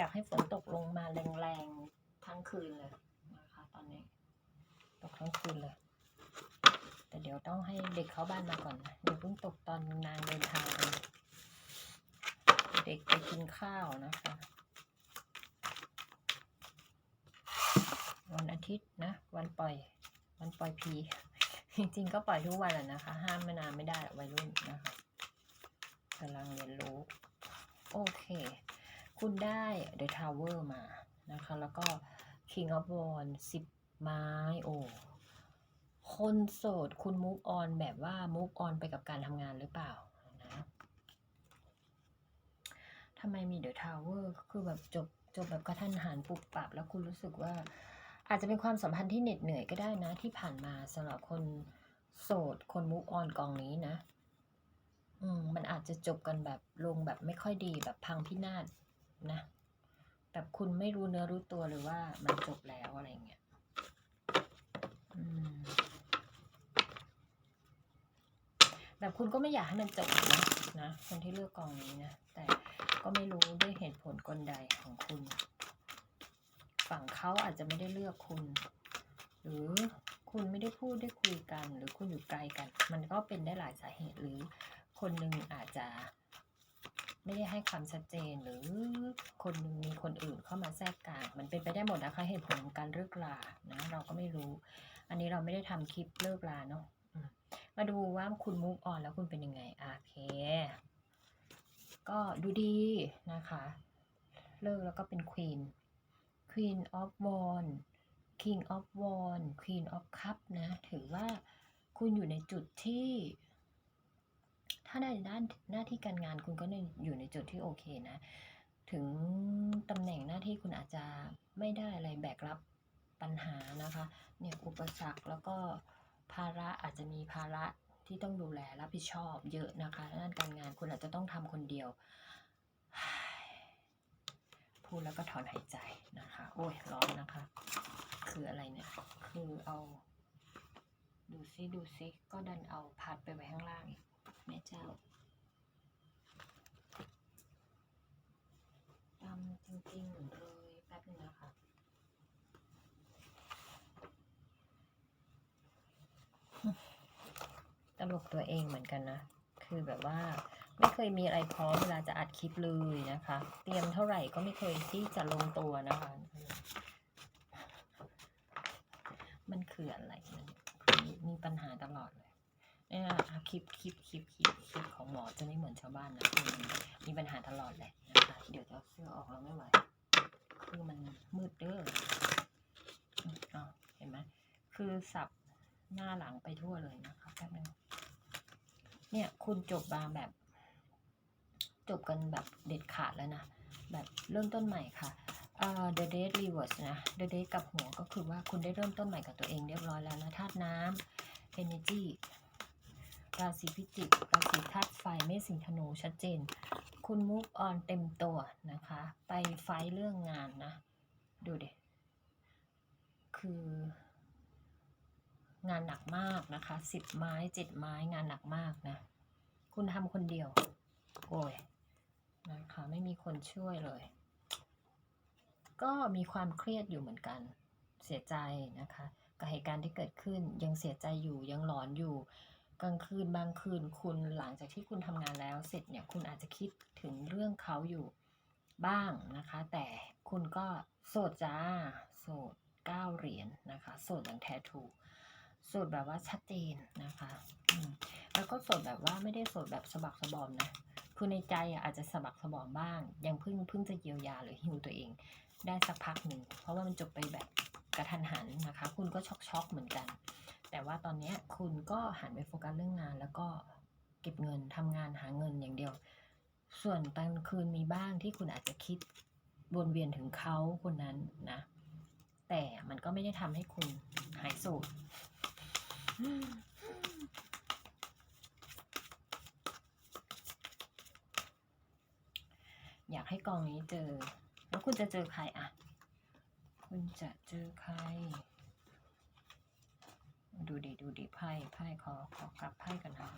อยากให้ฝนตกลงมาแรงๆทั้งคืนเลยนะคะตอนนี้ ตกทั้งคืนเลย แต่เดี๋ยวต้องให้เด็กเข้าบ้านมาก่อนนะเดี๋ยวเพิ่งตกตอนนางเดินทางเด็กไปกินข้าวนะคะ วันอาทิตย์นะ วันปล่อย วันปล่อยผีจริงๆก็ปล่อยทุกวันแหละนะคะ ห้ามไม่นานไม่ได้วัยรุ่นนะคะกำลังเรียนรู้ โอเค คุณได้ The Tower มานะคะ แล้วก็ King of Wands สิบไม้ โอ้ คนโสดคุณ move on แบบว่า move on ไปกับการทำงานหรือเปล่านะทำไมมี The Tower คือแบบจบจบแบบกระทันหันปุบปับ แล้วคุณรู้สึกว่า อาจจะเป็นความสัมพันธ์ที่เหน็ดเหนื่อยก็ได้นะ ที่ผ่านมาสำหรับคนโสด คน move on กองนี้นะ อืม มันอาจจะจบกันแบบลงแบบไม่ค่อยดีแบบพังพินาศ นะแบบคุณไม่รู้เนื้อรู้ตัวเลยว่ามันจบแล้วอะไรเงี้ยแบบคุณก็ไม่อยากให้มันจบนะนะคนที่เลือกกองนี้นะแต่ก็ไม่รู้ด้วยเหตุผลกลใดของคุณ ฝั่งเขาอาจจะไม่ได้เลือกคุณ หรือคุณไม่ได้พูดได้คุยกัน หรือคุณอยู่ไกลกัน มันก็เป็นได้หลายสาเหตุหรือคนหนึ่งอาจจะ ไม่ได้ให้ความชัดเจนหรือคนนึงมีคนอื่นเข้ามาแทรกกลางมันเป็นไปได้หมดนะคะเหตุผลของการเลิกลานะเราก็ไม่รู้ อันนี้เราไม่ได้ทำคลิปเลิกลาเนาะมาดูว่าคุณมุกออนแล้วคุณเป็นยังไงโอเค ก็ดูดีนะคะ เลิกแล้วก็เป็นควีน Queen of Wands King of Wands Queen of Cup นะ ถือว่าคุณอยู่ในจุดที่ ถ้าในด้านหน้าที่การงานคุณก็อยู่ในจุดที่โอเคนะ ถึงตำแหน่งหน้าที่คุณอาจจะไม่ได้อะไรแบกรับปัญหานะคะเนี่ยอุปสรรคแล้วก็ภาระอาจจะมีภาระที่ต้องดูแลรับผิดชอบเยอะนะคะด้านการงานคุณอาจจะต้องทำคนเดียวพูดแล้วก็ถอนหายใจนะคะ โอ้ยร้อนนะคะ คืออะไรเนี่ย คือเอา ดูซิดูซิก็ดันเอาพัดไปไว้ข้างล่างอีก แม่เจ้าดำจริงๆเลยแป๊บนึงนะคะตลกตัวเองเหมือนกันนะ คือแบบว่าไม่เคยมีอะไรพร้อมเวลาจะอัดคลิปเลยนะคะ เตรียมเท่าไหร่ก็ไม่เคยที่จะลงตัวนะคะ มันคืออะไร มีปัญหาตลอดเลย เนี่ยคลิปคลิปคลิปคลิปคลิปของหมอจะไม่เหมือนชาวบ้านนะคือมันมีปัญหาตลอดเลยนะคะเดี๋ยวจะเสื้อออกแล้วไม่ไหวคือมันมืดเด้อะอ๋อเห็นไหมคือสับหน้าหลังไปทั่วเลยนะคะแป๊บนึงเนี่ยคุณจบมาแบบ จบกันแบบเด็ดขาดแล้วนะ แบบเริ่มต้นใหม่ค่ะเอ่อ the date reverse นะ the date กับหัวก็คือว่าคุณได้เริ่มต้นใหม่กับตัวเองเรียบร้อยแล้วนะธาตุน้ำ energy ราศีพิจิกราศีธาตุไฟเมษสิงห์ธนูชัดเจน คุณ move on เต็มตัวนะคะ ไปไฟเรื่องงานนะ ดูเดิคืองานหนักมากนะคะสิบไม้เจ็ดไม้งานหนักมากนะ คุณทำคนเดียว โอ้ยนะคะไม่มีคนช่วยเลย ก็มีความเครียดอยู่เหมือนกัน เสียใจนะคะ กับเหตุการณ์ที่เกิดขึ้นยังเสียใจอยู่ยังหลอนอยู่ กลางคืนบางคืนคุณหลังจากที่คุณทำงานแล้วเสร็จเนี่ยคุณอาจจะคิดถึงเรื่องเขาอยู่บ้างนะคะ แต่คุณก็โสดจ้าโสดเก้าเหรียญนะคะโสดอย่างแท้ถูกโสดแบบว่าชัดเจนนะคะแล้วก็โสดแบบว่าไม่ได้โสดแบบสะบักสะบอมนะคือในใจอาจจะสะบักสะบอมบ้าง ยังเพิ่งเพิ่งจะเยียวยาหรือฮิวตัวเอง ได้สักพักหนึ่งเพราะว่ามันจบไปแบบกระทันหันนะคะ คุณก็ช็อกช็อกๆเหมือนกัน แต่ว่าตอนนี้คุณก็หันไปโฟกัสเรื่องงาน แล้วก็เก็บเงินทำงานหาเงินอย่างเดียว ส่วนตอนคืนมีบ้างที่คุณอาจจะคิดวนเวียนถึงเขาคนนั้นนะ แต่มันก็ไม่ได้ทำให้คุณหายโสดอยากให้กองนี้เจอ แล้วคุณจะเจอใครอะ คุณจะเจอใคร ดูดีดูดีไพ่ไพ่ขอขอกลับไพ่กันนะ